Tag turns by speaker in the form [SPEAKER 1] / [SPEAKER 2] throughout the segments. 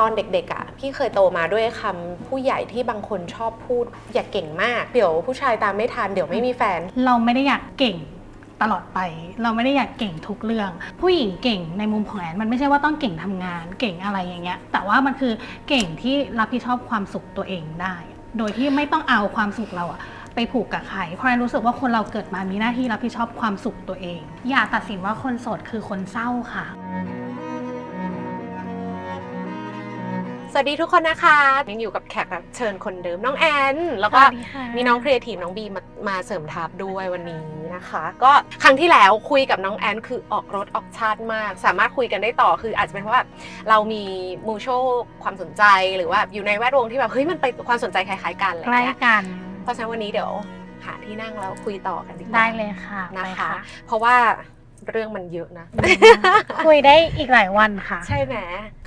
[SPEAKER 1] ตอนเด็กๆอะพี่เคยโตมาด้วยคำผู้ใหญ่ที่บางคนชอบพูดอย่าเก่งมาก เดี๋ยวผู้ชายตามไม่ทันเดี๋ยวไม่มีแฟน
[SPEAKER 2] เราไม่ได้อยากเก่งตลอดไป เราไม่ได้อยากเก่งทุกเรื่อง ผู้หญิงเก่งในมุมของแอนมันไม่ใช่ว่าต้องเก่งทำงาน เก่งอะไรอย่างเงี้ย แต่ว่ามันคือเก่งที่รับผิดชอบความสุขตัวเองได้ โดยที่ไม่ต้องเอาความสุขเราอะไปผูกกับใครเพราะแอนรู้สึกว่าคนเราเกิดมามีหน้าที่รับผิดชอบความสุขตัวเอง อย่าตัดสินว่าคนโสดคือคนเศร้าค่ะ
[SPEAKER 1] สวัสดีทุกคนนะคะยังอยู่กับแขกรับเชิญคนเดิมน้องแอน แล้วก็
[SPEAKER 2] สวัสดีค่ะ
[SPEAKER 1] มีน้องครีเอทีฟน้องบีมามาเสริมทัพด้วยวันนี้นะคะ ก็ครั้งที่แล้วคุยกับน้องแอนคือออกรถออกชาติมาก สามารถคุยกันได้ต่อคืออาจจะเป็นเพราะว่าเรามีมูโชความสนใจหรือว่าอยู่ในแวดวงที่แบบเฮ้ยมันไปความสนใจคล้ายๆกันอะไร
[SPEAKER 2] ใกล้
[SPEAKER 1] เงี้ย
[SPEAKER 2] กัน
[SPEAKER 1] เพราะฉะนั้นวันนี้เดี๋ยวหาที่นั่งแล้วคุยต่อกันดีกว่า
[SPEAKER 2] ได้เลยค่ะ
[SPEAKER 1] นะ
[SPEAKER 2] ไป
[SPEAKER 1] คะ เพราะว่า เรื่องมันเยอะนะ
[SPEAKER 2] คุยได้อีกหลายวันค่ะ
[SPEAKER 1] ใช่ไหม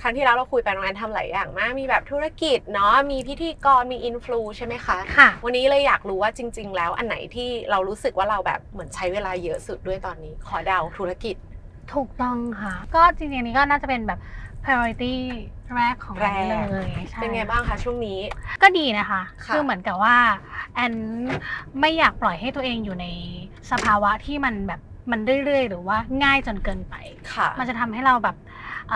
[SPEAKER 1] ครั้งที่แล้วเราคุยไปน้องแอนทำหลายอย่างมาก มีแบบธุรกิจเนาะมีพิธีกรมีอินฟลูใช่ไหมคะ
[SPEAKER 2] ค่ะ
[SPEAKER 1] วันนี้เลยอยากรู้ว่าจริง ๆ แล้วอันไหนที่เรารู้สึกว่าเราแบบเหมือนใช้เวลาเยอะสุดด้วยตอนนี้ ขอเดาธุรกิจ
[SPEAKER 2] ถูกต้องค่ะ ก็จริงๆนี้ก็น่าจะเป็นแบบ priority แรกของแอน
[SPEAKER 1] แรก
[SPEAKER 2] เลยใช่
[SPEAKER 1] เป็นไงบ้างคะช่วงนี้
[SPEAKER 2] ก็ดีนะคะ
[SPEAKER 1] ค่ะ
[SPEAKER 2] คือเหมือนกับว่าแอนไม่อยากปล่อยให้ตัวเองอยู่ในสภาวะที่มันแบบ มันเรื่อยๆ หรือว่าง่ายจนเกินไป
[SPEAKER 1] ค่ะ
[SPEAKER 2] มันจะทำให้เราแบบอ่า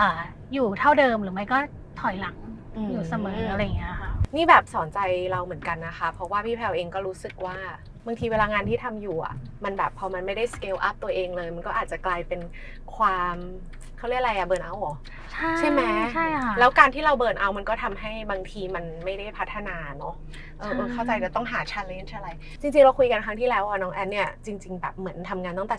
[SPEAKER 2] อยู่เท่าเดิมหรือไม่ก็ถอยหลัง
[SPEAKER 1] อืม
[SPEAKER 2] อยู่เสมออะไรอย่างเงี้ยค่ะ
[SPEAKER 1] นี่แบบสอนใจเราเหมือนกันนะคะ เพราะว่าพี่แพลวเองก็รู้สึกว่าบางทีเวลางานที่ทำอยู่อะ มันแบบพอมันไม่ได้ scale up ตัวเองเลย มันก็อาจจะกลายเป็นความเขาเรียกอะไรอะเบิร์นเอาหรอ
[SPEAKER 2] ใช่
[SPEAKER 1] ใช่ไหม
[SPEAKER 2] ใช่ค่ะ
[SPEAKER 1] แล้วการที่เราเบิร์นเอาท์มันก็ทำให้บางทีมันไม่ได้พัฒนาเนาะเออเออ
[SPEAKER 2] ใช่
[SPEAKER 1] เข้าใจจะต้องหา challenge อะไร จริงๆ เราคุยกันครั้งที่แล้วอะน้องแอนเนี่ยจริง ๆ แบบเหมือนทำงานตั้งแต่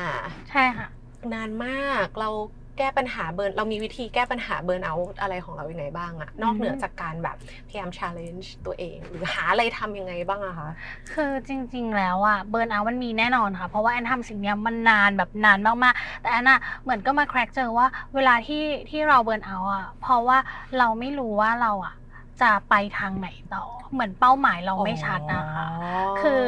[SPEAKER 1] 15
[SPEAKER 2] ใช่ค่ะ
[SPEAKER 1] นานมากเรา แก้ปัญหาเบิร์นเรามีวิธีแก้ปัญหาเบิร์นเอาท์อะไรของเรายังไงบ้างอะนอกเหนือจากการแบบพยายาม challenge ตัวเอง หรือหาอะไรทำยังไงบ้างอะคะ
[SPEAKER 2] คือจริง ๆ แล้วอะเบิร์นเอามันมีแน่นอนค่ะ เพราะว่าแอนทำสิ่งเนี้ยมันนานแบบนานมากๆ แต่แอนอะเหมือนก็มาแครกเจอว่าเวลาที่ที่เราเบิร์นเอาอะเพราะว่าเราไม่รู้ว่าเราอะ จะไปทางไหนต่อ เหมือนเป้าหมายเราไม่ชัดนะคะ คือ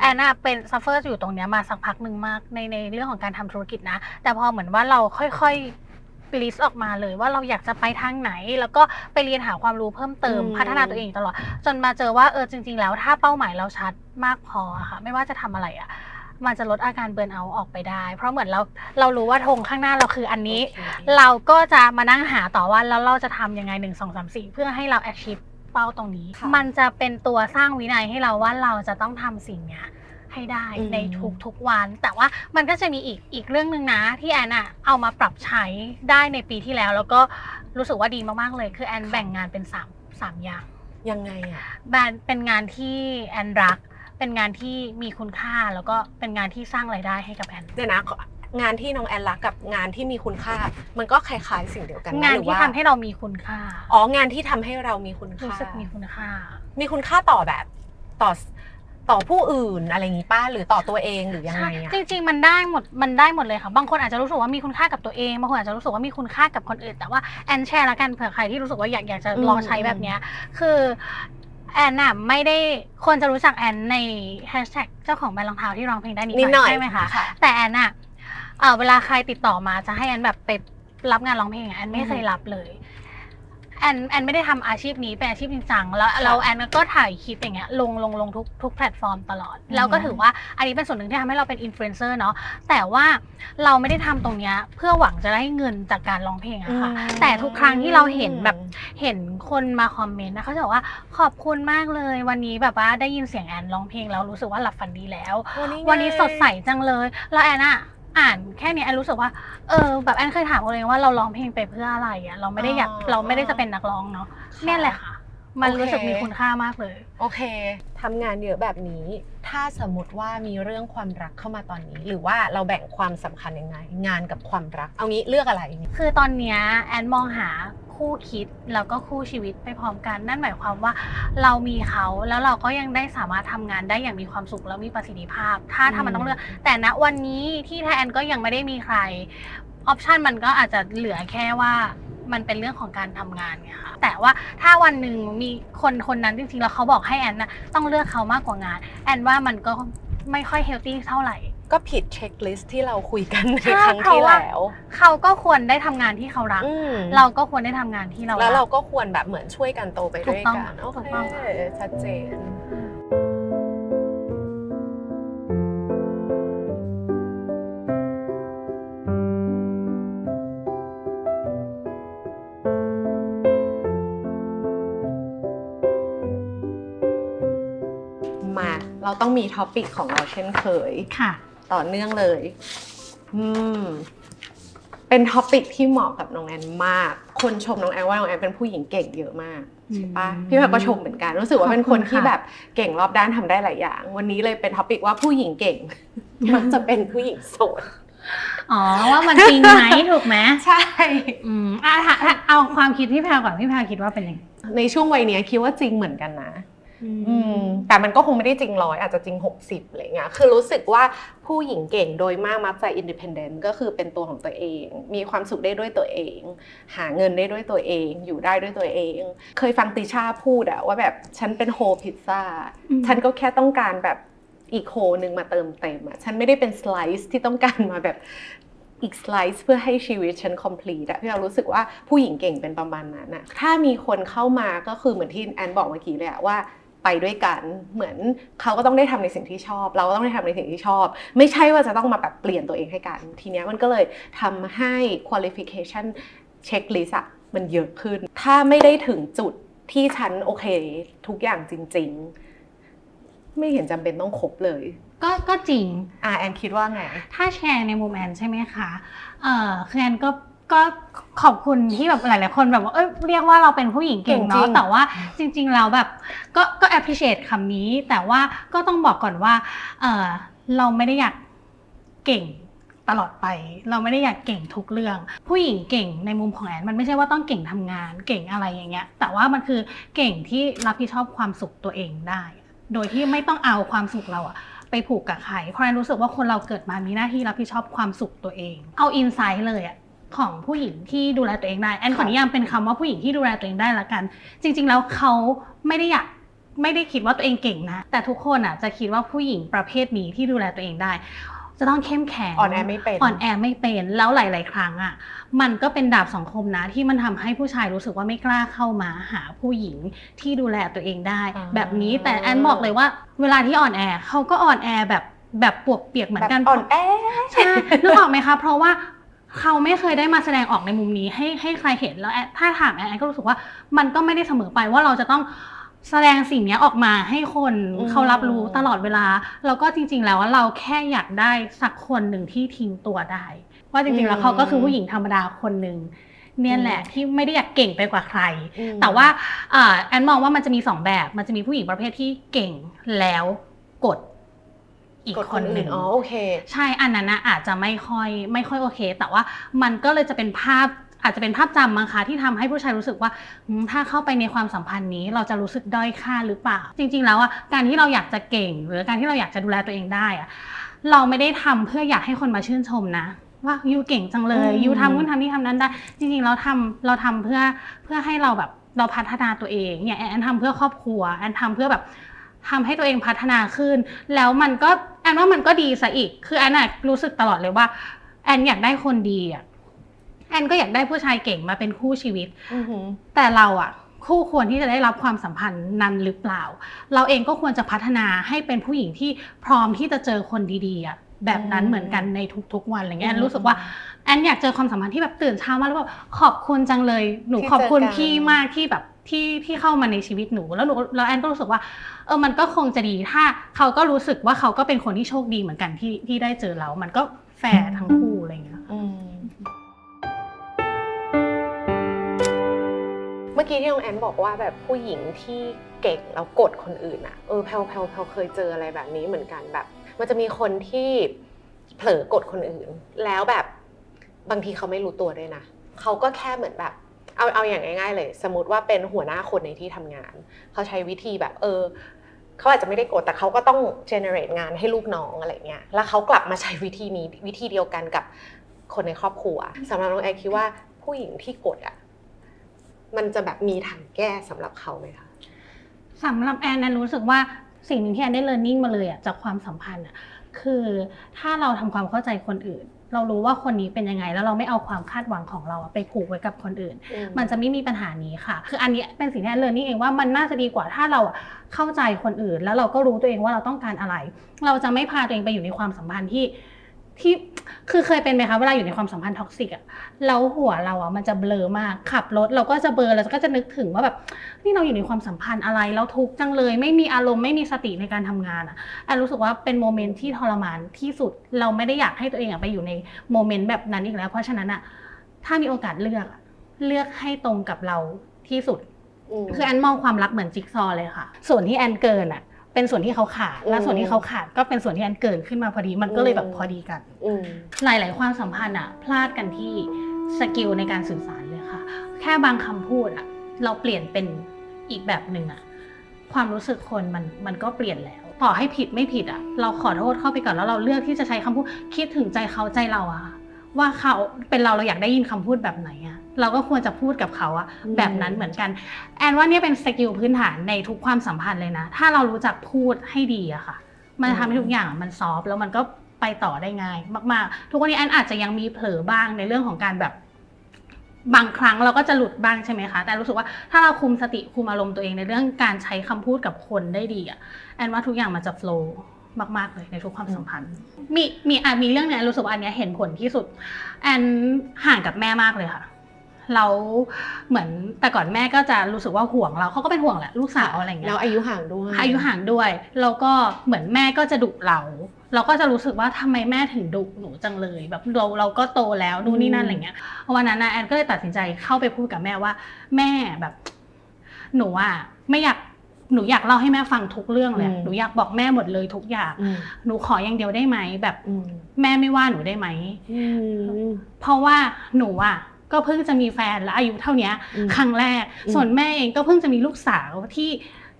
[SPEAKER 2] แอนน่ะเป็นซัฟเฟอร์อยู่ตรงเนี้ยมาสักพักหนึ่งมากในในเรื่องของการทำธุรกิจนะ แต่พอเหมือนว่าเราค่อยๆลิสต์ออกมาเลยว่าเราอยากจะไปทางไหน แล้วก็ไปเรียนหาความรู้เพิ่มเติม
[SPEAKER 1] อืม
[SPEAKER 2] พัฒนาตัวเองตลอด จนมาเจอว่าเออจริง ๆ แล้วถ้าเป้าหมายเราชัดมากพออะค่ะ ไม่ว่าจะทำอะไรอะ มันจะลดอาการเบิร์นเอาท์ออกไปได้ เพราะเหมือนเราเรารู้ว่าธงข้างหน้าเราคืออันนี้
[SPEAKER 1] โอเค
[SPEAKER 2] เราก็จะมานั่งหาต่อว่าแล้วเราจะทำยังไงหนึ่งสองสามสี่เพื่อให้เรา achieve เป้าตรงนี้
[SPEAKER 1] ค่ะ
[SPEAKER 2] มันจะเป็นตัวสร้างวินัยให้เราว่าเราจะต้องทำสิ่งเนี้ยให้ได้
[SPEAKER 1] อืม
[SPEAKER 2] ในทุกทุกๆวัน แต่ว่ามันก็จะมีอีกอีกเรื่องหนึ่งนะ ที่แอนอะเอามาปรับใช้ได้ในปีที่แล้ว แล้วก็รู้สึกว่าดีมากๆเลย คือแอนแบ่งงานเป็นสามสามอย่าง
[SPEAKER 1] ยังไงอะ
[SPEAKER 2] แบนเป็นงานที่แอนรัก เป็นงานที่มีคุณค่าแล้วก็เป็นงานที่สร้างรายได้ให้กับแอน
[SPEAKER 1] เดี๋ยวนะงานที่น้องแอนรักกับงานที่มีคุณค่า มันก็คล้ายๆสิ่งเดียวกันไหม
[SPEAKER 2] งาน
[SPEAKER 1] หรือ
[SPEAKER 2] ที่
[SPEAKER 1] ว่า
[SPEAKER 2] ทำให้เรามีคุณค่า
[SPEAKER 1] อ๋องานที่ทำให้เรามีคุณค่า
[SPEAKER 2] รู้สึกมีคุณค่า
[SPEAKER 1] มีคุณค่าต่อแบบต่อต่อผู้อื่นอะไรอย่างงี้ป้าหรือต่อตัวเองหรือยังไงอะ
[SPEAKER 2] จริงๆ มันได้หมด มันได้หมดเลยค่ะ บางคนอาจจะรู้สึกว่ามีคุณค่ากับตัวเอง บางคนอาจจะรู้สึกว่ามีคุณค่ากับคนอื่น แต่ว่าแอนแชร์ละกันเผื่อใครที่รู้สึกว่าอยากอยากจะ
[SPEAKER 1] อืม
[SPEAKER 2] ลองใช้แบบเนี้ย คือ แอนน่ะไม่ได้คนจะรู้จักแอนในแฮชแท็กเจ้าของแบรนด์รองเท้าที่ร้องเพลงได้นิด
[SPEAKER 1] นิดหน่อย
[SPEAKER 2] ใช่ไหมคะแต่แอนน่ะเอ่อเวลาใครติดต่อมาจะให้แอนแบบไปรับงานร้องเพลงอะแอนไม่เคยรับเลยแอนแอนไม่ได้ทำอาชีพนี้เป็นอาชีพจริงจังแล้วแล้วแอนก็ถ่ายคลิปอย่างเงี้ยลงลงลงทุกทุกแพลตฟอร์มตลอดแล้วก็ถือว่าอันนี้เป็นส่วนหนึ่งที่ทำให้เราเป็นอินฟลูเอนเซอร์เนาะแต่ว่าเราไม่ได้ทำตรงเนี้ยเพื่อหวังจะได้เงินจากการร้องเพลงอะค่ะแต่ทุกครั้งที่เราเห็นแบบ เห็นคนมาคอมเมนต์นะเขาจะบอกว่าขอบคุณมากเลย วันนี้แบบว่าได้ยินเสียงแอนร้องเพลงแล้วรู้สึกว่าหลับฝันดีแล้ว
[SPEAKER 1] วันนี้ไง
[SPEAKER 2] วันนี้สดใสจังเลยแล้วแอนอะอ่านแค่เนี้ยแอนรู้สึกว่าเออแบบแอนเคยถามตัวเองว่าเราร้องเพลงไปเพื่ออะไรอะเราไม่ได้อยาก
[SPEAKER 1] อ๋อ
[SPEAKER 2] เราไม่ได้จะเป็นนักร้องเนาะ
[SPEAKER 1] ค่ะ
[SPEAKER 2] เนี่ยแหละค่ะ มัน
[SPEAKER 1] โอเค
[SPEAKER 2] รู้สึกมีคุณค่ามากเลย
[SPEAKER 1] โอเคทำงานเยอะแบบนี้ ถ้าสมมติว่ามีเรื่องความรักเข้ามาตอนนี้ หรือว่าเราแบ่งความสำคัญยังไง งานกับความรัก เอางี้เลือกอะไร
[SPEAKER 2] คือตอนเนี้ยแอนมองหา คู่คิดแล้วก็คู่ชีวิตไปพร้อมกัน นั่นหมายความว่าเรามีเขาแล้วเราก็ยังได้สามารถทำงานได้อย่างมีความสุขแล้วมีประสิทธิภาพ ถ้าถ้ามันต้องเลือก แต่ณวันนี้ที่ไทยแอนก็ยังไม่ได้มีใครออปชันมันก็อาจจะเหลือแค่ว่ามันเป็นเรื่องของการทำงานไงค่ะแต่ว่าถ้าวันหนึ่งมีคนคนนั้นจริงๆแล้วเขาบอกให้แอนนะต้องเลือกเขามากกว่างาน แอนว่ามันก็ไม่ค่อยเฮลตี้เท่าไหร่
[SPEAKER 1] ก็ผิดเช็คลิสต์ที่เราคุยกันใน
[SPEAKER 2] ใช่
[SPEAKER 1] ครั้ง
[SPEAKER 2] เพราะ
[SPEAKER 1] ที่
[SPEAKER 2] ว่า
[SPEAKER 1] แล้ว
[SPEAKER 2] เขาก็ควรได้ทำงานที่เขารัก
[SPEAKER 1] อืม
[SPEAKER 2] เราก็ควรได้ทำงานที่เรา
[SPEAKER 1] แล้วเรา
[SPEAKER 2] รัก
[SPEAKER 1] ก็ควรแบบเหมือนช่วยกันโตไปด้วย
[SPEAKER 2] ถูกต้อง
[SPEAKER 1] กันโอ
[SPEAKER 2] ถูก
[SPEAKER 1] เค
[SPEAKER 2] ต้อง
[SPEAKER 1] ชัดเจน มา เราต้องมีท็อปิกของเราเช่นเคย
[SPEAKER 2] ค่ะ
[SPEAKER 1] ต่อเนื่องเลย อืม เป็นท็อปิกที่เหมาะกับน้องแอนมาก คนชมน้องแอนว่าน้องแอนเป็นผู้หญิงเก่งเยอะมากใช่ปะ
[SPEAKER 2] อืม
[SPEAKER 1] พี่แพรก็ชมเหมือนกัน รู้สึกว่าเป็นคนที่
[SPEAKER 2] ขอบคุณค่ะ
[SPEAKER 1] แบบเก่งรอบด้านทำได้หลายอย่าง วันนี้เลยเป็นท็อปิกว่าผู้หญิงเก่ง มักจะเป็นผู้หญิงโสด
[SPEAKER 2] อ๋อว่ามันจริงไหมถูกไหม
[SPEAKER 1] ใช่
[SPEAKER 2] อืมอะถ้าถ้าเอาความคิดพี่แพรก่อนพี่แพรคิดว่าเป็นยังไง
[SPEAKER 1] ในช่วงวัยเนี้ยคิดว่าจริงเหมือนกันนะ อืมแต่มันก็คงไม่ได้จริงร้อยอาจจะจริง 60อะไรเงี้ยคือรู้สึกว่าผู้หญิงเก่งโดยมากมักจะอินดิพ n เดนต์ก็คือเป็นตัวของตัวเอง มีความสุขได้ด้วยตัวเอง หาเงินได้ด้วยตัวเอง อยู่ได้ด้วยตัวเอง เคยฟังติชาพูดอะว่าแบบฉันเป็นโฮพิซซ่า
[SPEAKER 2] อืม
[SPEAKER 1] ฉันก็แค่ต้องการแบบอีกโฮหนึ่งมาเติมเต็มอะฉันไม่ได้เป็นสไลซ์ที่ต้องการมาแบบอีกสไลซ์เพื่อให้ชีวิตฉัน complete อะพี่เรารู้สึกว่าผู้หญิงเก่งเป็นประมาณนั้นอะถ้ามีคนเข้ามาก็คือเหมือนที่แอนบอกเมื่อกี้เลยอะว่า ไปด้วยกัน เหมือนเขาก็ต้องได้ทำในสิ่งที่ชอบ เราก็ต้องได้ทำในสิ่งที่ชอบ ไม่ใช่ว่าจะต้องมาแบบเปลี่ยนตัวเองให้กัน ทีเนี้ยมันก็เลยทำให้ qualification checklist อะมันเยอะขึ้น ถ้าไม่ได้ถึงจุดที่ฉันโอเคทุกอย่างจริง ๆ ไม่เห็นจำเป็นต้องครบเลย
[SPEAKER 2] ก็ก็จริง
[SPEAKER 1] อ่าแอนคิดว่าไง
[SPEAKER 2] ถ้าแชร์ในมุมแอนใช่ไหมคะเอ่อคือแอนก็ ก็ขอบคุณที่แบบหลาย ๆ คนแบบว่าเอ้ยเรียกว่าเราเป็นผู้หญิงเก่ง
[SPEAKER 1] เก่งจริ
[SPEAKER 2] เนาะ
[SPEAKER 1] ง
[SPEAKER 2] แต่ว่าจริง ๆ เราแบบก็ก็ appreciate คำนี้ แต่ว่าก็ต้องบอกก่อนว่าเออเราไม่ได้อยากเก่งตลอดไป เราไม่ได้อยากเก่งทุกเรื่อง ผู้หญิงเก่งในมุมของแอนมันไม่ใช่ว่าต้องเก่งทำงาน เก่งอะไรอย่างเงี้ย แต่ว่ามันคือเก่งที่รับผิดชอบความสุขตัวเองได้ โดยที่ไม่ต้องเอาความสุขเราอะไปผูกกับใครเพราะแอนรู้สึกว่าคนเราเกิดมามีหน้าที่รับผิดชอบความสุขตัวเอง เอาอินไซต์เลยอะ ของผู้หญิงที่ดูแลตัวเองได้ แอนขอ
[SPEAKER 1] ค่ะ
[SPEAKER 2] นิยามเป็นคำว่าผู้หญิงที่ดูแลตัวเองได้ละกัน จริง ๆ แล้วเขาไม่ได้อยากไม่ได้คิดว่าตัวเองเก่งนะ แต่ทุกคนอะจะคิดว่าผู้หญิงประเภทนี้ที่ดูแลตัวเองได้ จะต้องเข้มแข็ง
[SPEAKER 1] อ่อนแอไม่เป็น
[SPEAKER 2] อ่อนแอไม่เป็นแล้วหลาย ๆ ครั้งอะมันก็เป็นดาบสองคมนะ ที่มันทำให้ผู้ชายรู้สึกว่าไม่กล้าเข้ามาหาผู้หญิงที่ดูแลตัวเองได้
[SPEAKER 1] อ่า
[SPEAKER 2] แบบนี้แต่แอนบอกเลยว่า เวลาที่อ่อนแอเขาก็อ่อนแอแบบแบบปวกเปียกเหมือนกัน
[SPEAKER 1] แบบอ่อนแอ
[SPEAKER 2] ใช่นึกออกไหมคะ เพราะว่า เขาไม่เคยได้มาแสดงออกในมุมนี้ให้ให้ใครเห็นแล้วแอนถ้าถามแอนแอนก็รู้สึกว่ามันก็ไม่ได้เสมอไปว่าเราจะต้องแสดงสิ่งเนี้ยออกมาให้คน
[SPEAKER 1] อืม
[SPEAKER 2] เขารับรู้ตลอดเวลา แล้วก็จริง ๆ แล้วว่าเราแค่อยากได้สักคนหนึ่งที่ทิ้งตัวได้ ว่าจริง ๆ แล้วเขาก็คือผู้หญิงธรรมดาคนหนึ่งเนี่ยแหละที่ไม่ได้อยากเก่งไปกว่าใคร
[SPEAKER 1] อืม
[SPEAKER 2] แต่ว่าอ่าแอนมองว่ามันจะมีสองแบบ มันจะมีผู้หญิงประเภทที่เก่งแล้วกด อีก
[SPEAKER 1] กด
[SPEAKER 2] ค
[SPEAKER 1] คน
[SPEAKER 2] นห
[SPEAKER 1] อื่
[SPEAKER 2] นึ่
[SPEAKER 1] น
[SPEAKER 2] ง
[SPEAKER 1] อ๋อโอเค
[SPEAKER 2] ใช่อันนั้นนะอาจจะไม่ค่อยไม่ค่อยโอเค แต่ว่ามันก็เลยจะเป็นภาพอาจจะเป็นภาพจำมั้งคะที่ทำให้ผู้ชายรู้สึกว่าอืมถ้าเข้าไปในความสัมพันธ์นี้เราจะรู้สึกด้อยค่าหรือเปล่า จริง ๆ แล้วอะการที่เราอยากจะเก่ง หรือการที่เราอยากจะดูแลตัวเองได้อะเราไม่ได้ทำเพื่ออยากให้คนมาชื่นชมนะว่ายูเก่งจังเลย
[SPEAKER 1] อืม
[SPEAKER 2] ยูทำนู่นทำนี่ทำนั้นได้ จริงๆเราทำเราทำเพื่อเพื่อให้เราแบบเราพัฒนาตัวเองเนี่ยแอนทำเพื่อครอบครัวแอนทำเพื่อแบบทำให้ตัวเองพัฒนาขึ้น แล้วมันก็ แอนว่ามันก็ดีซะอีก คือแอนอะรู้สึกตลอดเลยว่าแอนอยากได้คนดีอะแอนก็อยากได้ผู้ชายเก่งมาเป็นคู่ชีวิต
[SPEAKER 1] อือหือ
[SPEAKER 2] แต่เราอะคู่ควรที่จะได้รับความสัมพันธ์นั้นหรือเปล่า เราเองก็ควรจะพัฒนาให้เป็นผู้หญิงที่พร้อมที่จะเจอคนดีๆอะแบบนั้น
[SPEAKER 1] อืม
[SPEAKER 2] เหมือนกันในทุกๆวันอะไรเงี้ย
[SPEAKER 1] อื
[SPEAKER 2] แอ
[SPEAKER 1] ม
[SPEAKER 2] นรู้สึกว่าแอนอยากเจอความสัมพันธ์ที่แบบตื่นเช้ามาแล้วแบบขอบคุณจังเลย หนู
[SPEAKER 1] ที่
[SPEAKER 2] ขอบคุณ
[SPEAKER 1] เจอกัน
[SPEAKER 2] พี่มากที่แบบ ที่ที่เข้ามาในชีวิตหนูแล้วหนูแล้วแอนก็รู้สึกว่าเออมันก็คงจะดีถ้าเขาก็รู้สึกว่าเขาก็เป็นคนที่โชคดีเหมือนกันที่ที่ได้เจอเรา มันก็แฟร์ทั้งคู่อะไรอย่างเงี้
[SPEAKER 1] ยเมื่อกี้ที่น้องแอนบอกว่าแบบผู้หญิงที่เก่งแล้วกดคนอื่นอะเออแพลวแพลวแพลวเคยเจออะไรแบบนี้เหมือนกันแบบ มันจะมีคนที่เผลอกดคนอื่น แล้วแบบบางทีเขาไม่รู้ตัวด้วยนะเขาก็แค่เหมือนแบบ เอาเอาอย่างง่ายๆเลย สมมติว่าเป็นหัวหน้าคนในที่ทำงาน เขาใช้วิธีแบบเออเขาอาจจะไม่ได้โกดแต่เขาก็ต้อง generate งานให้ลูกน้องอะไรเงี้ยแล้วเขากลับมาใช้วิธีนี้วิธีเดียวกันกับคนในครอบครัวสำหรับน้องแอร์คิดว่าผู้หญิงที่โกดอะมันจะแบบมีทางแก้สำหรับเขาไหมคะ
[SPEAKER 2] สำหรับแอนแอนรู้สึกว่าสิ่งหนึ่งที่แอนได้ learning มาเลยอะจากความสัมพันธ์อะคือถ้าเราทำความเข้าใจคนอื่น เรารู้ว่าคนนี้เป็นยังไง แล้วเราไม่เอาความคาดหวังของเราอะไปผูกไว้กับคนอื่น มันจะไม่มีปัญหานี้ค่ะ คืออันนี้เป็นสิ่งที่แอนเรียนนี่เองว่ามันน่าจะดีกว่าถ้าเราอะเข้าใจคนอื่น แล้วเราก็รู้ตัวเองว่าเราต้องการอะไร เราจะไม่พาตัวเองไปอยู่ในความสัมพันธ์ที่ ที่คือเคยเป็นไหมคะเวลาอยู่ในความสัมพันธ์ท็อกซิกอะแล้วหัวเราอะมันจะเบลอมากขับรถเราก็จะเบลอแล้วก็จะนึกถึงว่าแบบนี่เราอยู่ในความสัมพันธ์อะไรแล้วทุกข์จังเลย ไม่มีอารมณ์ไม่มีสติในการทำงานอะแอนรู้สึกว่าเป็นโมเมนต์ที่ทรมานที่สุดเราไม่ได้อยากให้ตัวเองอะไปอยู่ในโมเมนต์แบบนั้นอีกแล้ว เพราะฉะนั้นอะถ้ามีโอกาสเลือกอะเลือกให้ตรงกับเราที่สุด คือแอนมองความรักเหมือนจิ๊กซอว์เลยค่ะ ส่วนที่แอนเกินอะ เป็นส่วนที่เขาขาด และ
[SPEAKER 1] อืม
[SPEAKER 2] ส่วนที่เขาขาดก็เป็นส่วนที่แอนเกินขึ้นมาพอดี มันก็เลยแบบ
[SPEAKER 1] อืม
[SPEAKER 2] พอดีกัน
[SPEAKER 1] อืม
[SPEAKER 2] หลาย ๆ ความสัมพันธ์อะพลาดกันที่สกิลในการสื่อสารเลยค่ะ แค่บางคำพูดอะเราเปลี่ยนเป็นอีกแบบหนึ่งอะความรู้สึกคนมันมันก็เปลี่ยนแล้ว ต่อให้ผิดไม่ผิดอะเราขอโทษเข้าไปก่อนแล้วเราเลือกที่จะใช้คำพูดคิดถึงใจเขาใจเราอะค่ะว่าเขาเป็นเราเราอยากได้ยินคำพูดแบบไหนอะ เราก็ควรจะพูดกับเขาอะ
[SPEAKER 1] อืม
[SPEAKER 2] แบบนั้นเหมือนกัน แอนว่าเนี่ยเป็นสกิลพื้นฐานในทุกความสัมพันธ์เลยนะ ถ้าเรารู้จักพูดให้ดีอะค่ะ มันจะทำให้ทุกอย่างมันซอฟต์แล้วมันก็ไปต่อได้ง่าย มากๆ ทุกวันนี้แอนอาจจะยังมีเผลอบ้างในเรื่องของการแบบบางครั้งเราก็จะหลุดบ้างใช่ไหมคะ แต่รู้สึกว่าถ้าเราคุมสติคุมอารมณ์ตัวเองในเรื่องการใช้คำพูดกับคนได้ดีอะแอนว่าทุกอย่างมันจะโฟล์มาก ๆ เลยในทุกความสัมพันธ์ มีมีอะมีเรื่องเนี้ยรู้สึกว่าอันเนี้ยเห็นผลที่สุด แอนห่างกับแม่มากเลยค่ะ เราเหมือนแต่ก่อนแม่ก็จะรู้สึกว่าห่วงเราเขาก็เป็นห่วงแหละลูกสาวอะไรอย่างเงี้ย
[SPEAKER 1] แล้วอายุห่างด้วย
[SPEAKER 2] อายุห่างด้วยแล้วก็เหมือนแม่ก็จะดุเรา เราก็จะรู้สึกว่าทำไมแม่ถึงดุหนูจังเลยแบบเราเราก็โตแล้วนู่นนี่นั่นอะไรเงี้ยวันนั้นนะแอนก็เลยตัดสินใจเข้าไปพูดกับแม่ว่า แม่แบบ หนูอะไม่อยากหนูอยากเล่าให้แม่ฟังทุกเรื่องเลยหนูอยากบอกแม่หมดเลยทุกอย่าง
[SPEAKER 1] อืม
[SPEAKER 2] หนูขออย่างเดียวได้ไหมแบบ
[SPEAKER 1] อืม
[SPEAKER 2] แม่ไม่ว่าหนูได้ไหม
[SPEAKER 1] อืม
[SPEAKER 2] เพราะว่าหนูอะ ก็เพิ่งจะมีแฟนและอายุเท่าเนี้ย
[SPEAKER 1] อืม
[SPEAKER 2] ครั้งแรก
[SPEAKER 1] อืม
[SPEAKER 2] ส่วนแม่เองก็เพิ่งจะมีลูกสาวที่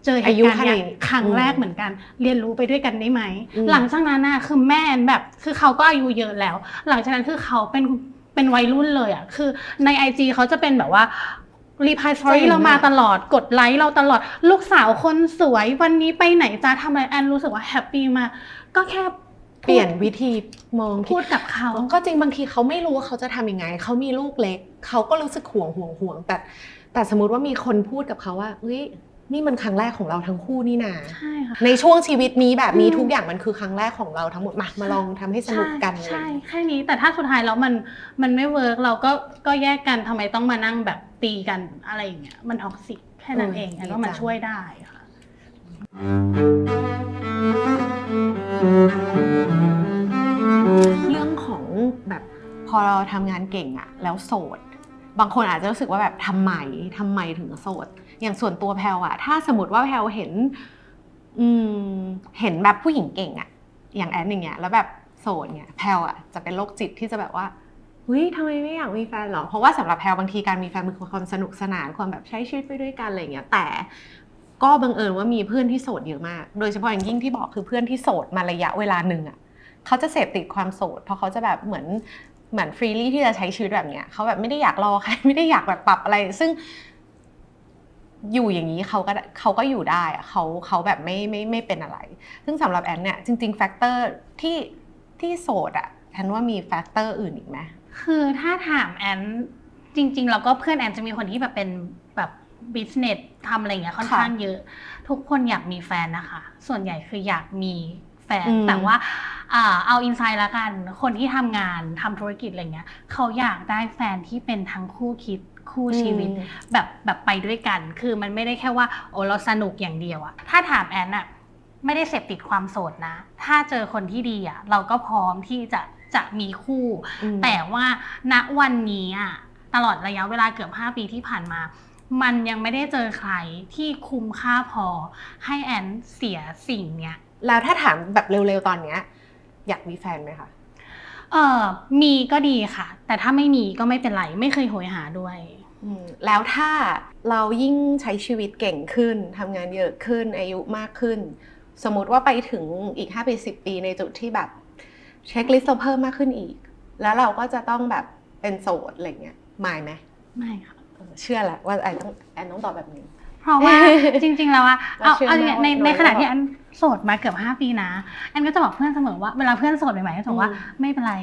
[SPEAKER 2] เจอเห
[SPEAKER 1] อา
[SPEAKER 2] ตุ
[SPEAKER 1] ยุ
[SPEAKER 2] การณ์เนี้ย
[SPEAKER 1] ขนาดนี้
[SPEAKER 2] ครั้งแรก
[SPEAKER 1] อืม
[SPEAKER 2] เหมือนกัน เรียนรู้ไปด้วยกันได้ไหม
[SPEAKER 1] อืม
[SPEAKER 2] หลังจากนั้นน่ะคือแม่แบบคือเขาก็อายุเยอะแล้ว หลังจากนั้นคือเขาเป็นเป็นวัยรุ่นเลยอะคือในไอจีเขาจะเป็นแบบว่ารีพายสตอรี่เรามาตลอดกดไลค์เราตลอดลูกสาวคนสวยวันนี้ไปไหนจะทำอะไรแอนรู้สึกว่าแฮปปี้มากก็แค่
[SPEAKER 1] เปลี่ยนวิธีมอง
[SPEAKER 2] พูดกับเขา
[SPEAKER 1] ก็จริงบางทีเขาไม่รู้ว่าเขาจะทำยังไง เขามีลูกเล็ก เขาก็รู้สึกห่วงห่วงห่วง แต่แต่สมมติว่ามีคนพูดกับเขาว่าเฮ้ยนี่มันครั้งแรกของเราทั้งคู่นี่นา
[SPEAKER 2] ใช่ค่ะ
[SPEAKER 1] ในช่วงชีวิตนี้แบบนี้
[SPEAKER 2] อืม
[SPEAKER 1] ทุกอย่างมันคือครั้งแรกของเราทั้งหมดมามาลองทำให้สนุกกัน
[SPEAKER 2] ใช่
[SPEAKER 1] อะไรอย่าง
[SPEAKER 2] ใช่
[SPEAKER 1] เงี้ย
[SPEAKER 2] แค่นี้แต่ถ้าสุดท้ายแล้วมันมันไม่เวิร์กเราก็ก็แยกกันทำไมต้องมานั่งแบบตีกันอะไรอย่างเงี้ยมันท็อกซิกแค่นั้นเองอันว่ามันช่วยได้ค่ะ
[SPEAKER 1] เรื่องของแบบพอเราทำงานเก่งอะแล้วโสด บางคนอาจจะรู้สึกว่าแบบทำไมทำไมถึงโสด อย่างส่วนตัวแพลวอะถ้าสมมติว่าแพลวเห็นอืมเห็นแบบผู้หญิงเก่งอะอย่างแอนอย่างเงี้ยแล้วแบบโสดเนี่ยแพลวอะจะเป็นโรคจิตที่จะแบบว่าเฮ้ยทำไมไม่อยากมีแฟนหรอ เพราะว่าสำหรับแพลวบางทีการมีแฟนมันคือความสนุกสนานความแบบใช้ชีวิตไปด้วยกันอะไรอย่างเงี้ย แต่ ก็บังเอิญว่ามีเพื่อนที่โสดเยอะมาก โดยเฉพาะอย่างยิ่งที่บอกคือเพื่อนที่โสดมาระยะเวลาหนึ่งอะเขาจะเสพติดความโสด เพราะเขาจะแบบเหมือนเหมือนฟรีลี่ที่จะใช้ชีวิตแบบเนี้ยเขาแบบไม่ได้อยากรอใครไม่ได้อยากแบบปรับอะไร ซึ่งอยู่อย่างนี้เขาก็เขาก็อยู่ได้อะเขาเขาแบบไม่ไม่ไม่เป็นอะไร ซึ่งสำหรับแอนเนี่ยจริงๆแฟกเตอร์ที่ที่โสดอะแอนว่ามีแฟกเตอร์อื่นอีกไหม
[SPEAKER 2] คือถ้าถามแอนจริง ๆ แล้วก็เพื่อนแอนจะมีคนที่แบบเป็น บบบิสเนสทำอะไรอย่างเงี้ยค่อนข้างเยอะ ทุกคนอยากมีแฟนนะคะ ส่วนใหญ่คืออยากมีแฟน
[SPEAKER 1] อืม
[SPEAKER 2] แต่ว่าอ่าเอาอินไซด์ละกัน คนที่ทำงานทำธุรกิจอะไรเงี้ย เขาอยากได้แฟนที่เป็นทั้งคู่คิดคู่ชีวิต
[SPEAKER 1] อืม
[SPEAKER 2] แบบแบบไปด้วยกัน คือมันไม่ได้แค่ว่าโอ้เราสนุกอย่างเดียวอะถ้าถามแอนอะไม่ได้เสพติดความโสดนะ ถ้าเจอคนที่ดีอะเราก็พร้อมที่จะจะมีคู่
[SPEAKER 1] อืม
[SPEAKER 2] แต่ว่าณวันนี้อะตลอดระยะเวลาเกือบ 5 ปีที่ผ่านมา มันยังไม่ได้เจอใครที่คุ้มค่าพอให้แอนเสียสิ่งเนี้ย
[SPEAKER 1] แล้วถ้าถามแบบเร็วๆตอนเนี้ย อยากมีแฟนไหมคะ
[SPEAKER 2] เออมีก็ดีค่ะ แต่ถ้าไม่มีก็ไม่เป็นไร ไม่เคยโหยหาด้วย
[SPEAKER 1] อืมแล้วถ้าเรายิ่งใช้ชีวิตเก่งขึ้นทำงานเยอะขึ้นอายุมากขึ้น สมมติว่าไปถึงอีก5ปี10 ปีในจุดที่แบบเช็คลิสต์เราเพิ่มมากขึ้นอีก แล้วเราก็จะต้องแบบเป็นโสดอะไรเงี้ยหมายไหม
[SPEAKER 2] ไม่ค่ะ
[SPEAKER 1] เออเชื่อแหละว่าแอนต้องแอนต้องตอบแบบนี้
[SPEAKER 2] เพเพราะว่าจริง ๆ แล้วอะเอา
[SPEAKER 1] เราเชื่อ
[SPEAKER 2] เอาเนี่ยใน
[SPEAKER 1] ว่า
[SPEAKER 2] ในขณะ
[SPEAKER 1] เรา
[SPEAKER 2] ที่อันโสดมาเกือบห้าปีนะอันก็จะบอกเพื่อนเสมอว่าเวลาเพื่อนโสดใหม่ๆก็จะบอกว่า
[SPEAKER 1] อืม
[SPEAKER 2] ไม่เป็นไร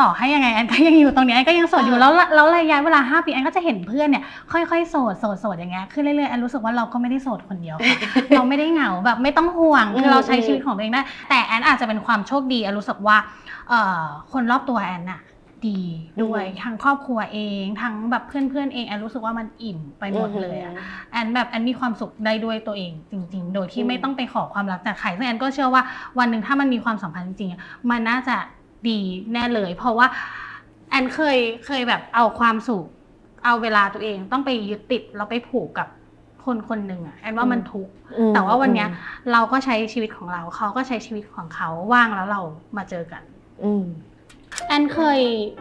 [SPEAKER 2] ต่อให้ยังไงอันก็ยังอยู่ตรงนี้อันก็ยังโสดอยู่
[SPEAKER 1] อ่า
[SPEAKER 2] แล้วแล้วระยะเวลาห้าปีอันก็จะเห็นเพื่อนเนี่ยค่อยๆโสดโสดโสดอย่างเงี้ยขึ้นเรื่อยๆอันรู้สึกว่าเราก็ไม่ได้โสดคนเดียวค่ะ เราไม่ได้เหงาแบบไม่ต้องห่วงคือเราใช้ชีวิตของตัวเองได้แต่แอนอาจจะเป็นความโชคดีแอนรู้สึกว่าเอ่อคนรอบตัวแอนน่ะ ดีด้วย
[SPEAKER 1] อืม
[SPEAKER 2] ทั้งครอบครัวเองทั้งแบบเพื่อนๆเองแอนรู้สึกว่ามันอิ่มไปหมดเลยอะแอนแบบแอนมีความสุขได้ด้วยตัวเองจริง ๆ โดยที่
[SPEAKER 1] อืม
[SPEAKER 2] ไม่ต้องไปขอความรักจากใครซึ่งแอนก็เชื่อว่าวันหนึ่งถ้ามันมีความสัมพันธ์จริงๆอะมันน่าจะดีแน่เลย เพราะว่าแอนเคยเคยแบบเอาความสุข เอาเวลาตัวเองต้องไปยึดติดแล้วไปผูกกับคนคนหนึ่งอะแอนว่ามันทุกข์
[SPEAKER 1] อืม
[SPEAKER 2] แต่ว่าวันเนี้ยเราก็ใช้ชีวิตของเราเขาก็ใช้ชีวิตของเขาว่างแล้วเรามาเจอกัน
[SPEAKER 1] อืม
[SPEAKER 2] แอนเคย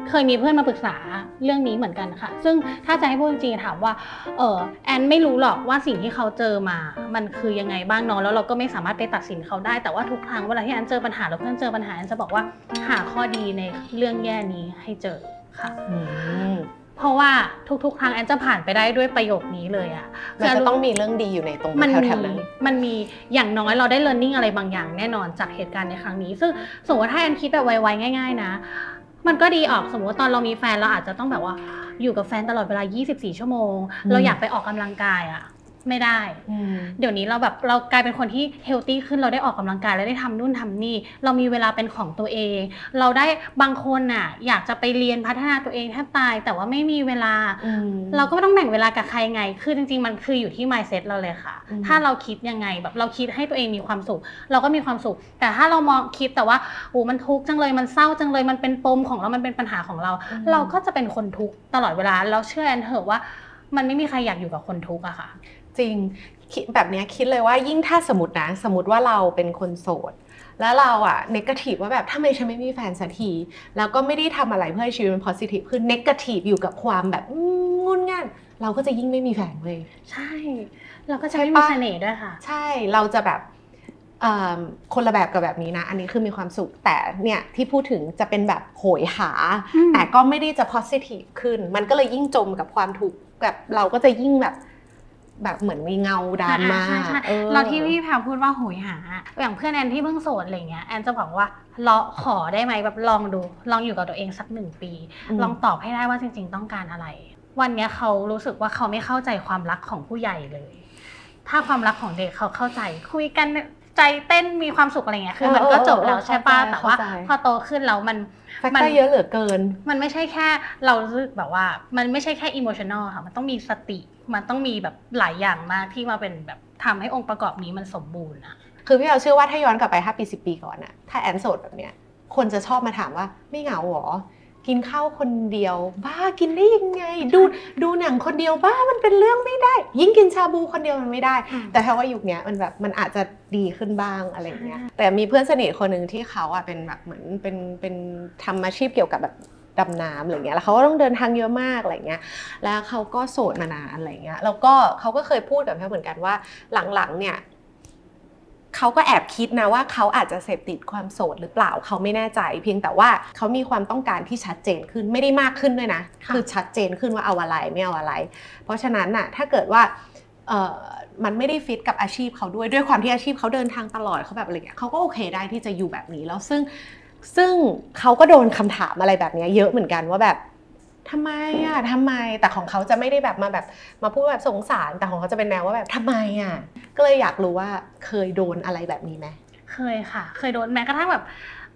[SPEAKER 2] เคยมีเพื่อนมาปรึกษาเรื่องนี้เหมือนกันค่ะ ซึ่งถ้าจะให้พูดจริงๆถามว่าเออแอนไม่รู้หรอกว่าสิ่งที่เขาเจอมา มันคือยังไงบ้างเนาะแล้วเราก็ไม่สามารถไปตัดสินเขาได้แต่ว่าทุกครั้งเวลาที่แอนเจอปัญหาแล้วเพื่อนเจอปัญหาแอนจะบอกว่าหาข้อดีในเรื่องแย่นี้ให้เจอค่ะ
[SPEAKER 1] อืม
[SPEAKER 2] เพราะว่าทุกๆ ครั้งแอนจะผ่านไปได้ด้วยประโยคนี้เลยอะ
[SPEAKER 1] มันจะต้องมีเรื่องดีอยู่ในตรง
[SPEAKER 2] มัน
[SPEAKER 1] แถ
[SPEAKER 2] มี
[SPEAKER 1] วๆนั้น
[SPEAKER 2] มันมีอย่างน้อยเราได้ learning อะไรบางอย่างแน่นอนจากเหตุการณ์ในครั้งนี้ ซึ่งสมมติว่าถ้าแอนคิดแบบไวๆง่าย ๆ นะ มันก็ดีออกสมมติว่าตอนเรามีแฟนเราอาจจะต้องแบบว่าอยู่กับแฟนตลอดเวลา 24 ชั่วโมง
[SPEAKER 1] อืม
[SPEAKER 2] เราอยากไปออกกำลังกายอะ ไม่ได้
[SPEAKER 1] อืม
[SPEAKER 2] เดี๋ยวนี้เราแบบเรากลายเป็นคนที่เฮลตี้ขึ้นเราได้ออกกำลังกายแล้วได้ทำนู่นทำนี่ เรามีเวลาเป็นของตัวเอง เราได้บางคนน่ะ อยากจะไปเรียนพัฒนาตัวเองแทบตาย แต่ว่าไม่มีเวลา
[SPEAKER 1] อืม
[SPEAKER 2] เราก็ไม่ต้องแบ่งเวลากับใครไง คือจริงๆ มันคืออยู่ที่ mindset เราเลยค่ะ
[SPEAKER 1] อืม
[SPEAKER 2] ถ้าเราคิดยังไงแบบเราคิดให้ตัวเองมีความสุข เราก็มีความสุข แต่ถ้าเรามองคิดแต่ว่าโอ้มันทุกข์จังเลย มันเศร้าจังเลย มันเป็นปมของเรา มันเป็นปัญหาของเรา เราก็จะเป็นคนทุกข์ตลอดเวลา เราเชื่อแอนเถอะว่า มันไม่มีใครอยากอยู่กับคนทุกข์อะค่ะ
[SPEAKER 1] จริงคิดแบบเนี้ยคิดเลยว่ายิ่งถ้าสมมตินะ สมมติว่าเราเป็นคนโสด แล้วเราอะเนกาทีฟว่าแบบทำไมฉันไม่มีแฟนสักที แล้วก็ไม่ได้ทำอะไรเพื่อให้ชีวิตมัน positive คือเนกาทีฟอยู่กับความแบบอืมงุนง่านเราก็จะยิ่งไม่มีแฟนเลย
[SPEAKER 2] ใช่ เราก็จะ
[SPEAKER 1] ใช่
[SPEAKER 2] ไม่มี
[SPEAKER 1] ปะ
[SPEAKER 2] เสน่ห์ด้วยค่ะ
[SPEAKER 1] ใช่เราจะแบบเอิ่มคนละแบบกับแบบนี้นะ อันนี้คือมีความสุขแต่เนี่ยที่พูดถึงจะเป็นแบบโหยหา
[SPEAKER 2] อืม
[SPEAKER 1] แต่ก็ไม่ได้จะ positive ขึ้น มันก็เลยยิ่งจมกับความทุกข์ แบบเราก็จะยิ่งแบบ แบบเหมือนมีเงาดราม่า
[SPEAKER 2] ใช่ใช่
[SPEAKER 1] ออ
[SPEAKER 2] เราที่พี่แพรพูดว่าโหยหา อย่างเพื่อนแอนที่เพิ่งโสดอะไรเงี้ยแอนจะบอกว่าลองขอได้ไหมแบบลองดู ลองอยู่กับตัวเองสักหนึ่งปี
[SPEAKER 1] ม
[SPEAKER 2] ลองตอบให้ได้ว่าจริง ๆ ต้องการอะไร วันเนี้ยเขารู้สึกว่าเขาไม่เข้าใจความรักของผู้ใหญ่เลย ถ้าความรักของเด็กเขาเข้าใจคุยกัน ใจเต้นมีความสุขอะไรเงี้ยคือมันก็จบแล้วใช่ปะแต่ว่าพอโตขึ้นแล้วมัน
[SPEAKER 1] แฟกเตอร์เยอะเหลือเกิน
[SPEAKER 2] มันไม่ใช่แค่เรารู้สึกแบบว่า มันไม่ใช่แค่อิโมชัน a ลค่ะ มันต้องมีสติ มันต้องมีแบบหลายอย่างมากที่มาเป็นแบบทำให้องค์ประกอบนี้มันสมบูรณ์อะ
[SPEAKER 1] คือพี่เราเชื่อว่าถ้าย้อนกลับไป5ปี10 ปีก่อนอะถ้าแอนโสดแบบเนี้ยคนจะชอบมาถามว่าไม่เหงาหรอ กินข้าวคนเดียว บ้ากินได้ยังไง ดูดูหนังคนเดียวบ้ามันเป็นเรื่องไม่ได้ ยิ่งกินชาบูคนเดียวมันไม่ได้ แต่ถ้าว่ายุคเนี้ยมันแบบมันอาจจะดีขึ้นบ้างอะไรเงี้ยแต่มีเพื่อนสนิทคนหนึ่งที่เขาอะเป็นแบบเหมือนเป็นเป็นทำอาชีพเกี่ยวกับแบบดำน้ำอะไรเงี้ย แล้วเขาก็ต้องเดินทางเยอะมากอะไรเงี้ย แล้วเขาก็โสดมานานอะไรเงี้ย แล้วก็เขาก็เคยพูดกับแพทเหมือนกันว่าหลังๆเนี่ย เขาก็แอบคิดนะว่าเขาอาจจะเสพติดความโสดหรือเปล่าเขาไม่แน่ใจ เพียงแต่ว่าเขามีความต้องการที่ชัดเจนขึ้นไม่ได้มากขึ้นด้วยนะ
[SPEAKER 2] ค่ะ
[SPEAKER 1] คือชัดเจนขึ้นว่าเอาอะไรไม่เอาอะไร เพราะฉะนั้นน่ะถ้าเกิดว่าเอ่อมันไม่ได้ฟิตกับอาชีพเขาด้วยด้วยความที่อาชีพเขาเดินทางตลอดเขาแบบอะไรเงี้ยเขาก็โอเคได้ที่จะอยู่แบบนี้แล้วซึ่งซึ่งเขาก็โดนคำถามอะไรแบบเนี้ยเยอะเหมือนกันว่าแบบ ทำไมอะทำไมแต่ของเขาจะไม่ได้แบบมาแบบมาพูดแบบสงสารแต่ของเขาจะเป็นแนวว่าแบบทำไมอะก็เลยอยากรู้ว่าเคยโดนอะไรแบบนี้ไหม
[SPEAKER 2] เคยค่ะ เคยโดนแม้กระทั่งแบบ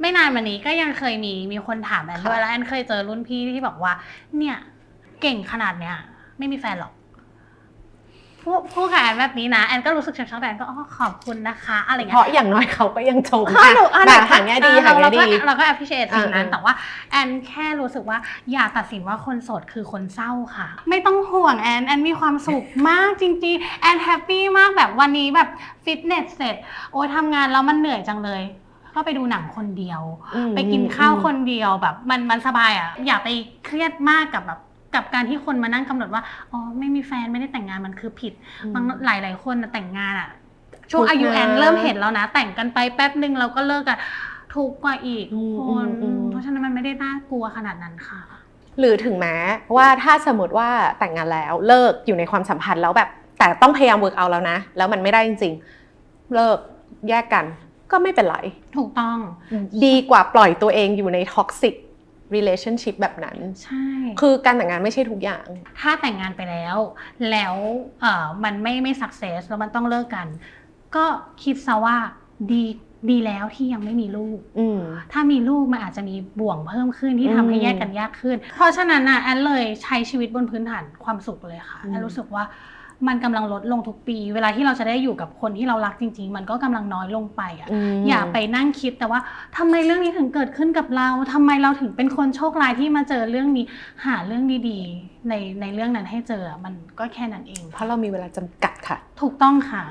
[SPEAKER 2] ไม่นานมานี้ก็ยังเคยมีมีคนถามแอนด้วยแล้วแอนเคยเจอรุ่นพี่ที่บอกว่า เนี่ยเก่งขนาดเนี้ยไม่มีแฟนหรอก พูดพูดกับแอนแบบนี้นะแอนก็รู้สึกช็อกๆแต่แอนก็อ๋อขอบคุณนะคะอะไรเงี้
[SPEAKER 1] เพ
[SPEAKER 2] ย
[SPEAKER 1] ราะอย่างน้อยเขาก็ยังชม
[SPEAKER 2] ค่ะหนูอะ
[SPEAKER 1] แบบหาแง่ดี
[SPEAKER 2] เออ
[SPEAKER 1] หา
[SPEAKER 2] เรา
[SPEAKER 1] แง่
[SPEAKER 2] ก็
[SPEAKER 1] ดี
[SPEAKER 2] เราก็ appreciate สิ่งนั้น
[SPEAKER 1] เออ
[SPEAKER 2] แต่ว่าแอนแค่รู้สึกว่าอย่าตัดสินว่าคนโสดคือคนเศร้าค่ะ ไม่ต้องห่วงแอนแอนมีความสุขมากจริงๆแอนแฮปปี้มากแบบวันนี้แบบฟิตเนสเสร็จโอ้ยทำงานแล้วมันเหนื่อยจังเลย ก็ไปดูหนังคนเดียว
[SPEAKER 1] อืม
[SPEAKER 2] ไปกินข้าว
[SPEAKER 1] อืม
[SPEAKER 2] คนเดียวแบบมันมันสบายอะอย่าไปเครียดมากกับแบบ กับการที่คนมานั่งกำหนดว่าอ๋อไม่มีแฟนไม่ได้แต่งงานมันคือผิดบางหลายหลายๆคนน่ะแต่งงานอะช่วงอายุ
[SPEAKER 1] ทุกข์นะ
[SPEAKER 2] แอนเริ่มเห็นแล้วนะ แต่งกันไปแป๊บหนึ่งเราก็เลิกกันทุกข์กว่าอีก
[SPEAKER 1] อืม
[SPEAKER 2] คน
[SPEAKER 1] อืมอืม
[SPEAKER 2] เพราะฉะนั้นมันไม่ได้น่ากลัวขนาดนั้นค่ะ
[SPEAKER 1] หรือถึงแม้ว่าถ้าสมมติว่าแต่งงานแล้วเลิกอยู่ในความสัมพันธ์แล้วแบบ แต่ต้องพยายาม work out แล้วนะ แล้วมันไม่ได้จริง ๆ เลิกแยกกันก็ไม่เป็นไร
[SPEAKER 2] ถูกต้อง
[SPEAKER 1] ดีกว่าปล่อยตัวเองอยู่ใน toxic relationship แบบนั้น
[SPEAKER 2] ใช่
[SPEAKER 1] คือการแต่งงานไม่ใช่ทุกอย่าง
[SPEAKER 2] ถ้าแต่งงานไปแล้ว แล้วเอ่อมันไม่ไม่สักเซสแล้วมันต้องเลิกกัน ก็คิดซะว่าดีดีแล้วที่ยังไม่มีลูก
[SPEAKER 1] อืม
[SPEAKER 2] ถ้ามีลูกมันอาจจะมีบ่วงเพิ่มขึ้นที่
[SPEAKER 1] อืม
[SPEAKER 2] ทำให้แยกกันยากขึ้น เพราะฉะนั้นน่ะแอนเลยใช้ชีวิตบนพื้นฐานความสุขเลยค่ะ
[SPEAKER 1] อืม
[SPEAKER 2] แอนรู้สึกว่า มันกำลังลดลงทุกปี เวลาที่เราจะได้อยู่กับคนที่เรารักจริง ๆ มันก็กำลังน้อยลงไปอะ
[SPEAKER 1] ม
[SPEAKER 2] อย่าไปนั่งคิดแต่ว่าทำไมเรื่องนี้ถึงเกิดขึ้นกับเราทำไมเราถึงเป็นคนโชคร้ายที่มาเจอเรื่องนี้ หาเรื่องดีๆ ในในเรื่องนั้นให้เจออะมันก็แค่นั้นเอง
[SPEAKER 1] เพราะเรามีเวลาจำกัดค่ะ
[SPEAKER 2] ถูกต้องค่ะ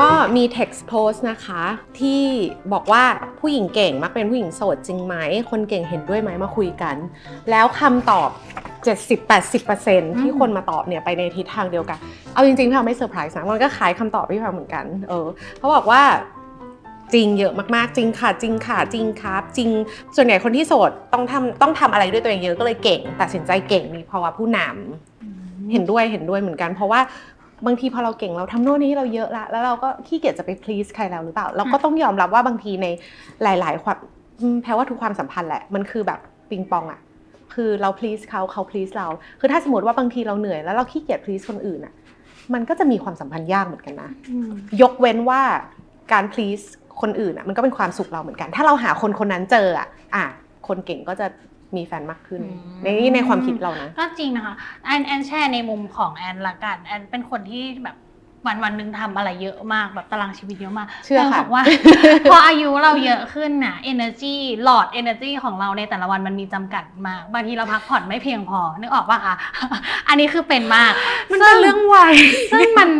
[SPEAKER 1] ก็มี text post นะคะ ที่บอกว่าผู้หญิงเก่งมักเป็นผู้หญิงโสดจริงไหม คนเก่งเห็นด้วยไหมมาคุยกัน แล้วคำตอบ 70-80%ที่คนมาตอบเนี่ยไปในทิศทางเดียวกัน เอาจริงๆพี่เราไม่เซอร์ไพรส์นะมันก็คล้ายคำตอบพี่เราเหมือนกัน เออเขาบอกว่าจริงเยอะมากๆ จริงค่ะ จริงค่ะ จริงครับ จริง ส่วนใหญ่คนที่โสดต้องทำต้องทำอะไรด้วยตัวเองเยอะก็เลยเก่ง ตัดสินใจเก่งมีภาวะผู้นำเห็นด้วยเห็นด้วยเหมือนกัน เพราะว่า บางทีพอเราเก่งเราทำโน่นนี่เราเยอะละแล้วเราก็ขี้เกียจจะไป please ใครแล้วหรือเปล่า เราก็ต้องยอมรับว่าบางทีในหลาย ๆ ความอืมแปลว่าทุกความสัมพันธ์แหละมันคือแบบปิงปองอะคือเรา please เขาเขา please เรา คือถ้าสมมติว่าบางทีเราเหนื่อยแล้วเราขี้เกียจ please คนอื่นอะมันก็จะมีความสัมพันธ์ยากเหมือนกันนะ
[SPEAKER 2] อืม
[SPEAKER 1] ยกเว้นว่าการ please คนอื่นอะมันก็เป็นความสุขเราเหมือนกัน ถ้าเราหาคนคนนั้นเจออะอะคนเก่งก็จะ มีแฟนมากขึ้น
[SPEAKER 2] อืม
[SPEAKER 1] ในนี่ในความคิดเรานะ
[SPEAKER 2] ก็จริงนะคะแอนแอนแชร์ในมุมของแอนละกันแอนเป็นคนที่แบบวันวันๆหนึ่งทำอะไรเยอะมากแบบตารางชีวิตเยอะมาก
[SPEAKER 1] เชื่อค่ะ
[SPEAKER 2] แต่บอกว่า พออายุเราเยอะขึ้นน่ะ energy หลอด energy ของเราในแต่ละวันมันมีจำกัดมากบางทีเราพักผ่อนไม่เพียงพอนึกออกปะคะอันนี้คือเป็นมาก
[SPEAKER 1] มันเป็นเรื่องวัย
[SPEAKER 2] ซึ่งมัน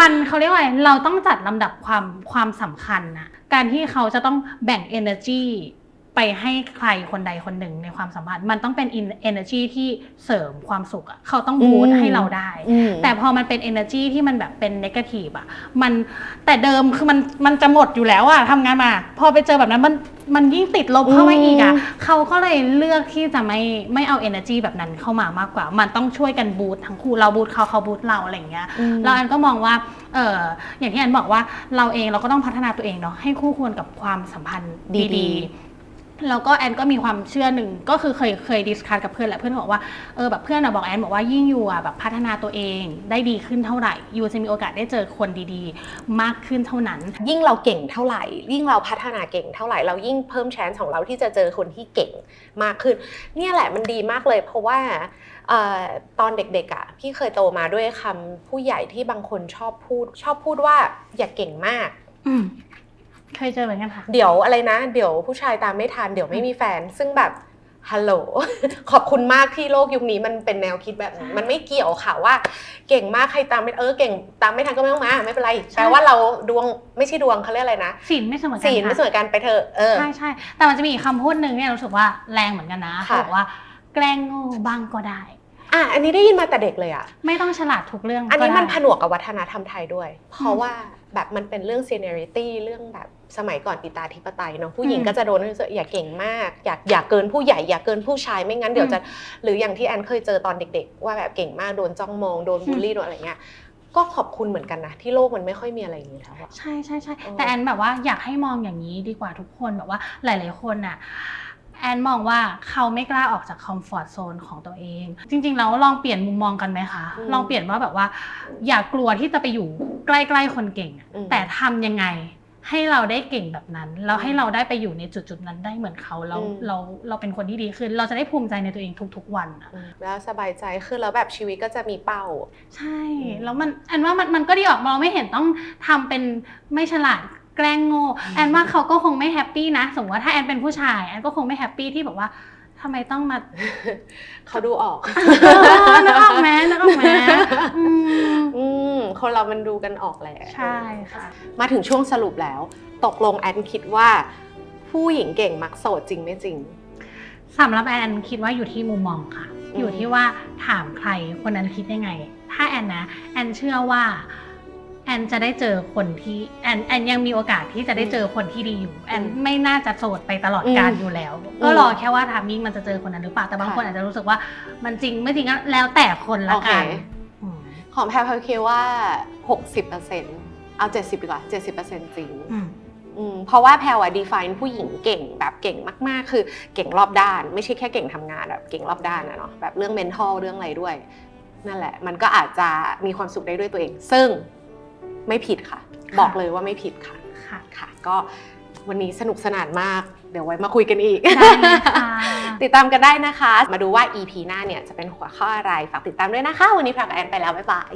[SPEAKER 2] มันเขาเรียกว่าอะไรเราต้องจัดลำดับความความสำคัญนะการที่เขาจะต้องแบ่ง energy ไปให้ใครคนใดคนหนึ่งในความสัมพันธ์มันต้องเป็น in- energy ที่เสริมความสุขอะเขาต้องบูต
[SPEAKER 1] อืม
[SPEAKER 2] ให้เราได้
[SPEAKER 1] อืม
[SPEAKER 2] แต่พอมันเป็น energy ที่มันแบบเป็น negative อะมันแต่เดิมคือมันมันจะหมดอยู่แล้วอะทำงานมา พอไปเจอแบบนั้นมันมันยิ่งติดลบเข้ามาอีกอะ
[SPEAKER 1] อืม
[SPEAKER 2] เขาก็เลยเลือกที่จะไม่ไม่เอา energy แบบนั้นเข้ามามากกว่า มันต้องช่วยกันบูตทั้งคู่เราบูตเขาเขาบูตเราอะไรอย่างเงี้ย
[SPEAKER 1] อืม
[SPEAKER 2] แล้วอันก็มองว่าเอออย่างที่อันบอกว่าเราเองเราก็ต้องพัฒนาตัวเองเนาะให้คู่ควรกับความสัมพันธ์
[SPEAKER 1] ดี
[SPEAKER 2] ดี
[SPEAKER 1] ๆ
[SPEAKER 2] ๆ แล้วก็แอนก็มีความเชื่อหนึ่งก็คือเคยเคยดิสคัสกับเพื่อนแหละเพื่อนบอกว่าเออแบบเพื่อนอะบอกแอนบอกว่ายิ่งอยู่อะแบบพัฒนาตัวเองได้ดีขึ้นเท่าไหร่ยูจะมีโอกาสได้เจอคนดีๆ มากขึ้นเท่านั้น
[SPEAKER 1] ยิ่งเราเก่งเท่าไหร่ ยิ่งเราพัฒนาเก่งเท่าไหร่เรายิ่งเพิ่มแชนส์ของเราที่จะเจอคนที่เก่งมากขึ้น เนี่ยแหละมันดีมากเลยเพราะว่าเอ่อตอนเด็กๆอะพี่เคยโตมาด้วยคำผู้ใหญ่ที่บางคนชอบพูด ชอบพูดว่าอย่าเก่งมาก
[SPEAKER 2] อืม เคยเจอเหมือนกันค่ะ
[SPEAKER 1] เดี๋ยวอะไรนะ เดี๋ยวผู้ชายตามไม่ทันเดี๋ยวไม่มีแฟน ซึ่งแบบฮัลโหล ขอบคุณมากที่โลกยุคนี้มันเป็นแนวคิดแบบนี้มันไม่เกี่ยวค่ะว่า เก่งมากใครตามไม่เออเก่งตามไม่ทันก็ไม่ต้องมาไม่เป็นไร
[SPEAKER 2] ใช่
[SPEAKER 1] แปลว่าเราดวงไม่ใช่ดวงเขาเรียกอะไรนะ
[SPEAKER 2] ศีลไม่เสมอกั
[SPEAKER 1] ศีลไม่
[SPEAKER 2] ค่ะ
[SPEAKER 1] เสมอกันไปเถอะเออ
[SPEAKER 2] ใช่ใช่แต่มันจะมีอีกคำพูดหนึ่งเนี่ยรู้สึกว่าแรงเหมือนกันนะ
[SPEAKER 1] ค่ะ
[SPEAKER 2] เขาบอกว่าแกล้งโง่บ้างก็ได้
[SPEAKER 1] อะอันนี้ได้ยินมาแต่เด็กเลยอะ
[SPEAKER 2] ไม่ต้องฉลาดทุกเรื่อง
[SPEAKER 1] อันนี้
[SPEAKER 2] ก็
[SPEAKER 1] มัน
[SPEAKER 2] ได้
[SPEAKER 1] ผนวกกับวัฒนธรรมไทยด้วย เพราะว่าแบบมันเป็นเรื่อง seniority เรื่องแบบสมัยก่อนปิตาธิปไตยเนาะผู้หญิง
[SPEAKER 2] อืม
[SPEAKER 1] ก็จะโดนรู้สึกอย่าเก่งมากอย่าอย่าเกินผู้ใหญ่อย่าเกินผู้ชายไม่งั้นเดี๋ยวจะ หรืออย่างที่แอนเคยเจอตอนเด็ก ๆ ว่าแบบเก่งมากโดนจ้องมองโดนบูลลี่โดนอะไรเงี้ยก็ขอบคุณเหมือนกันนะ ที่โลกมันไม่ค่อยมีอะไรอย่างนี้แล้วอะ
[SPEAKER 2] ใช่ใช่ใช่
[SPEAKER 1] เออ
[SPEAKER 2] แต่แอนแบบว่าอยากให้มองอย่างนี้ดีกว่าทุกคนแบบว่าหลาย ๆคนน่ะ แอนมองว่าเขาไม่กล้าออกจากคอมฟอร์ทโซนของตัวเอง จริง ๆ แล้วลองเปลี่ยนมุมมองกันไหมคะ ลองเปลี่ยนว่าแบบว่า อย่ากลัวที่จะไปอยู่ใกล้ๆคนเก่งอะแต่ทำยังไงให้เราได้เก่งแบบนั้นแล้วให้เราได้ไปอยู่ในจุดๆนั้นได้เหมือนเขาแล้วเราเราเป็นคนที่ดีขึ้น เราจะได้ภูมิใจในตัวเองทุก ๆ วันอะ
[SPEAKER 1] อืมแล้วสบายใจขึ้นแล้วแบบชีวิตก็จะมีเป้า
[SPEAKER 2] ใช่
[SPEAKER 1] อืม
[SPEAKER 2] แล้วมันแอนว่ามันมันก็ดีออกมาเราไม่เห็นต้องทำเป็นไม่ฉลาด แกล้งโง่แอนว่าเขาก็คงไม่แฮปปี้นะ สมมติว่าถ้าแอนเป็นผู้ชายแอนก็คงไม่แฮปปี้ที่แบบว่าทำไมต้องมา
[SPEAKER 1] เขาดูออก
[SPEAKER 2] นึกออกไหมนึกออกไหมอืม
[SPEAKER 1] อืมคนเรามันดูกันออกแหละ
[SPEAKER 2] ใช่ค่ะ
[SPEAKER 1] มาถึงช่วงสรุปแล้ว ตกลงแอนคิดว่า ผู้หญิงเก่งมักโสดจริงไม่จริง
[SPEAKER 2] สำหรับแอนคิดว่าอยู่ที่มุมมองค่ะ
[SPEAKER 1] อืม
[SPEAKER 2] อยู่ที่ว่าถามใครคนนั้นคิดยังไง ถ้าแอนนะ แอนเชื่อว่า แอนจะได้เจอคนที่แอนแอนยังมีโอกาสที่จะได้เจอคนที่ดีอยู่ แอนไม่น่าจะโสดไปตลอดกาลอยู่แล้ว ก็รอแค่ว่าทามิ่งมันจะเจอคนนั้นหรือเปล่าแต่บางคนอาจจะรู้สึกว่ามันจริงไม่จริงก็แล้วแต่คนละ
[SPEAKER 1] โอเค
[SPEAKER 2] กันอืม
[SPEAKER 1] ของแพรแพรคิดว่า 60%เอา 70 ดีกว่า 70%จริง
[SPEAKER 2] อืม
[SPEAKER 1] อืมเพราะว่าแพรวอะ define ผู้หญิงเก่งแบบเก่งมากๆ คือเก่งรอบด้าน ไม่ใช่แค่เก่งทำงานแบบเก่งรอบด้านนะเนาะแบบเรื่อง mental เรื่องอะไรด้วย นั่นแหละ มันก็อาจจะมีความสุขได้ด้วยตัวเอง ซึ่ง ไม่ผิดค่ะ
[SPEAKER 2] ค่ะ
[SPEAKER 1] บอกเลยว่าไม่ผิดค่ะ
[SPEAKER 2] ค่ะ
[SPEAKER 1] ค่ะก็วันนี้สนุกสนานมาก เดี๋ยวไว้มาคุยกันอีก
[SPEAKER 2] ได้เลยค่ะ
[SPEAKER 1] ติดตามกันได้นะคะ มาดูว่า EP หน้าเนี่ยจะเป็นหัวข้ออะไร ฝากติดตามด้วยนะคะ วันนี้พรักบแอนไปแล้ว บ๊ายบาย